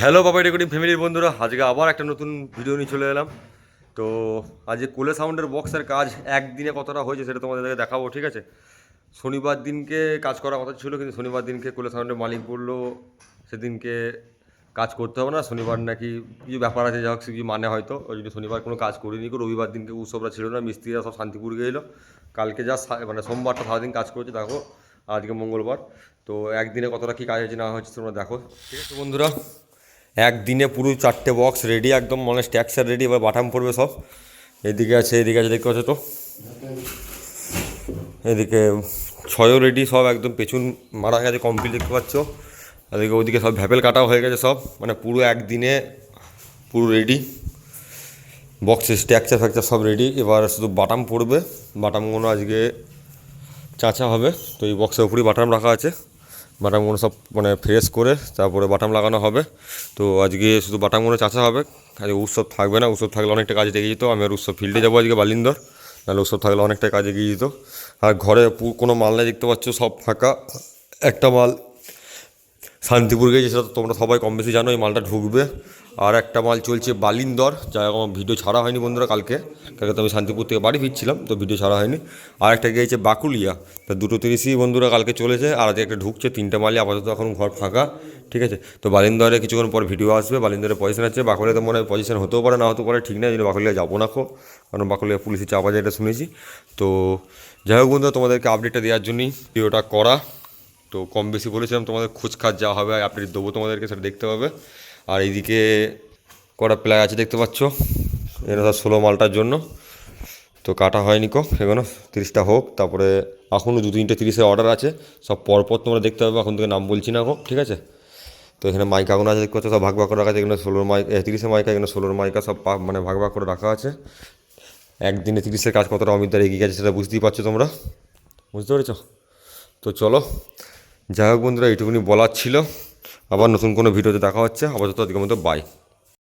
Hello বাবা recording ফ্যামিলির বন্ধুরা। আজকে আবার একটা নতুন ভিডিও নিয়ে চলে এলাম। তো আজকে কোলে সাউন্ডের বক্সের কাজ একদিনে কতটা হয়েছে সেটা তোমাদেরকে দেখাবো, ঠিক আছে? শনিবার দিনকে কাজ করার কথা ছিল, কিন্তু শনিবার দিনকে কোলে সাউন্ডের মালিক বলল, সেদিনকে কাজ করতে হবে না। শনিবার নাকি কিছু ব্যাপার আছে যা হোক কিছু মানে হয়তো। ওই জন্য শনিবার কোনো কাজ করিনি রবিবার দিনকে উৎসবরা ছিল না, মিস্ত্রিরা সব শান্তিপুর গেছিল কালকে যা মানে সোমবারটা সারাদিন কাজ করেছে, দেখো, আজকে মঙ্গলবার। তো একদিনে কতটা কী কাজ হয়েছে না হয়েছে তোমরা দেখো, ঠিক আছে বন্ধুরা? একদিনে পুরো চারটে বক্স রেডি একদম মানে স্ট্যাকচার রেডি এবার বাটাম পড়বে সব। এদিকে আছে এদিকে আছে, দেখতে পাচ্ছ তো? এদিকে ছয়ও রেডি সব একদম পেছন মারা গেছে কমপ্লিট দেখতে পাচ্ছ? এদিকে ওদিকে সব ভ্যাপেল কাটাও হয়ে গেছে সব মানে পুরো একদিনে পুরো রেডি বক্সের স্ট্রাকচার ফ্যাকচার সব রেডি এবার শুধু বাটাম পড়বে। বাটামগুলো আজকে চাঁচা হবে, তো এই বক্সের উপরেই বাটাম রাখা আছে। বাটামগুলো সব মানে ফ্রেশ করে তারপরে বাটাম লাগানো হবে। তো আজকে শুধু বাটামগুলো চাষা হবে। আজকে উৎসব থাকবে না, উৎসব থাকলে অনেকটা কাজে লেগে যেত। আমি আর উৎসব ফিল্ডে যাব আজকে বালিন্দর। নাহলে উৎসব থাকলে অনেকটা কাজে গিয়ে যেত। আর ঘরে কোনো মাল নেই, দেখতে পাচ্ছ, সব ফাঁকা। একটা মাল শান্তিপুর গেছে, সেটা তো তোমরা সবাই কম বেশি জানো এই মালটা ঢুকবে। আর একটা মাল চলছে বালিন্দর যা আমার ভিডিও ছাড়া হয়নি বন্ধুরা কালকে। কালকে তো আমি শান্তিপুর থেকে বাড়ি ফিরছিলাম, তো ভিডিও ছাড়া হয়নি। আর একটা গিয়েছে বাকুলিয়া, তা দুটো তিরিশই বন্ধুরা কালকে চলেছে, আর আজকে একটা ঢুকছে, তিনটে মালই আপাতত এখন ঘর ফাঁকা, ঠিক আছে? তো বালিন্দরে কিছুক্ষণ পর ভিডিও আসবে বালিন্দরের পজিশন আছে, বাকুলিয়াতে মনে হয় পজিশন হতেও পারে, না হতেও পারে, ঠিক না জন্য বাকুলিয়া যাব না খো কারণ বাকুলিয়া পুলিশের চাপা যায় এটা শুনেছি। তো যাই হোক বন্ধুরা, তোমাদেরকে আপডেটটা দেওয়ার জন্যই ভিডিওটা করা। তো কম বেশি বলেছিলাম তোমাদের খোঁজখাজ যা হবে আপডেট দেবো তোমাদেরকে, সেটা দেখতে হবে আর এইদিকে কটা প্লাই আছে দেখতে পাচ্ছ? এটা ধর ষোলো মালটার জন্য। তো কাটা হয়নি কো, এখনও তিরিশটা হোক। তারপরে এখনও দু তিনটে তিরিশের অর্ডার আছে। সব পরপর তোমরা দেখতে পাবে, এখন থেকে নাম বলছি না গো ঠিক আছে? তো এখানে মাইকা কোনো আছে, দেখতে পাচ্ছ? সব ভাগ ভাগ করে রাখা আছে, এখানে ষোলোর মাইক তিরিশের মাইকা, এখানে ষোলোর মাইকা, সব মানে ভাগ ভাগ করে রাখা আছে। একদিনে তিরিশের কাজ কতটা অমিতদার এগিয়ে গেছে, সেটা বুঝতেই পারছ তোমরা? বুঝতে পেরেছ? তো চলো যাই হোক বন্ধুরা, এইটুকুনি বলার ছিল। আবার নতুন কোনো ভিডিওতে দেখা হচ্ছে। আপাতত আজকের মতো বাই